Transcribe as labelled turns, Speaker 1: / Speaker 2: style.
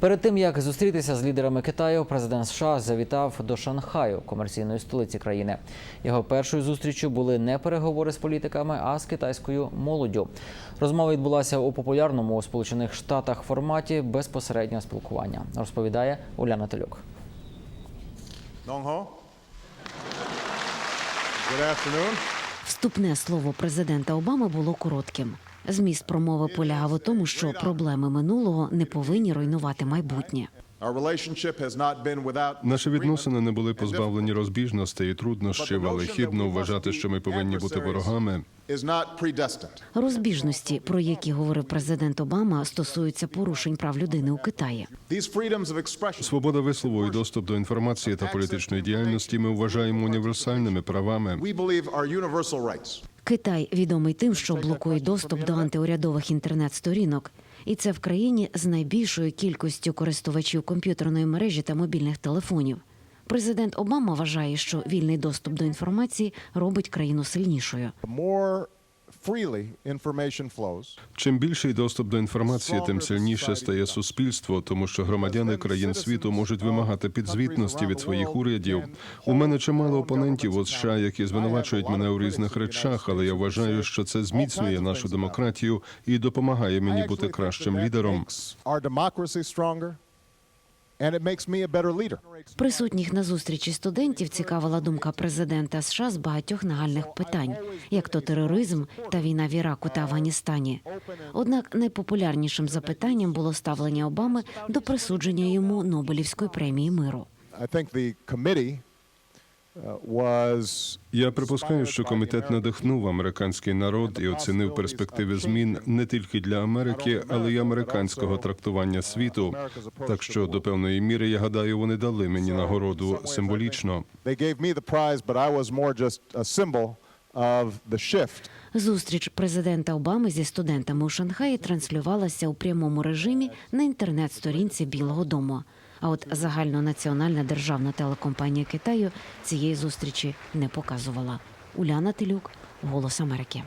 Speaker 1: Перед тим як зустрітися з лідерами Китаю, президент США завітав до Шанхаю, комерційної столиці країни. Його першою зустрічю були не переговори з політиками, а з китайською молоддю. Розмова відбулася у популярному у Сполучених Штатах форматі безпосереднього спілкування. Розповідає Уляна Телюк.
Speaker 2: Вступне слово президента Обами було коротким. Зміст промови полягав у тому, що проблеми минулого не повинні руйнувати майбутнє.
Speaker 3: Наші відносини не були позбавлені розбіжностей і труднощів, але хідно вважати, що ми повинні бути ворогами.
Speaker 2: Розбіжності, про які говорив президент Обама, стосуються порушень прав людини у Китаї.
Speaker 3: Свобода вислову і доступ до інформації та політичної діяльності ми вважаємо універсальними правами.
Speaker 2: Китай відомий тим, що блокує доступ до антиурядових інтернет-сторінок, і це в країні з найбільшою кількістю користувачів комп'ютерної мережі та мобільних телефонів. Президент Обама вважає, що вільний доступ до інформації робить країну сильнішою.
Speaker 3: Чим більший доступ до інформації, тим сильніше стає суспільство, тому що громадяни країн світу можуть вимагати підзвітності від своїх урядів. У мене чимало опонентів у США, які звинувачують мене у різних речах, але я вважаю, що це зміцнює нашу демократію і допомагає мені бути кращим лідером.
Speaker 2: Присутніх на зустрічі студентів цікавила думка президента США з багатьох нагальних питань, як то тероризм та війна в Іраку та Афганістані. Однак найпопулярнішим запитанням було ставлення Обами до присудження йому Нобелівської премії миру.
Speaker 3: Я припускаю, що комітет надихнув американський народ і оцінив перспективи змін не тільки для Америки, але й американського трактування світу. Так що до певної міри я гадаю, вони дали мені нагороду символічно.
Speaker 2: Зустріч президента Обами зі студентами у Шанхаї транслювалася у прямому режимі на інтернет-сторінці Білого Дому. А от загальнонаціональна державна телекомпанія Китаю цієї зустрічі не показувала. Уляна Телюк, Голос Америки.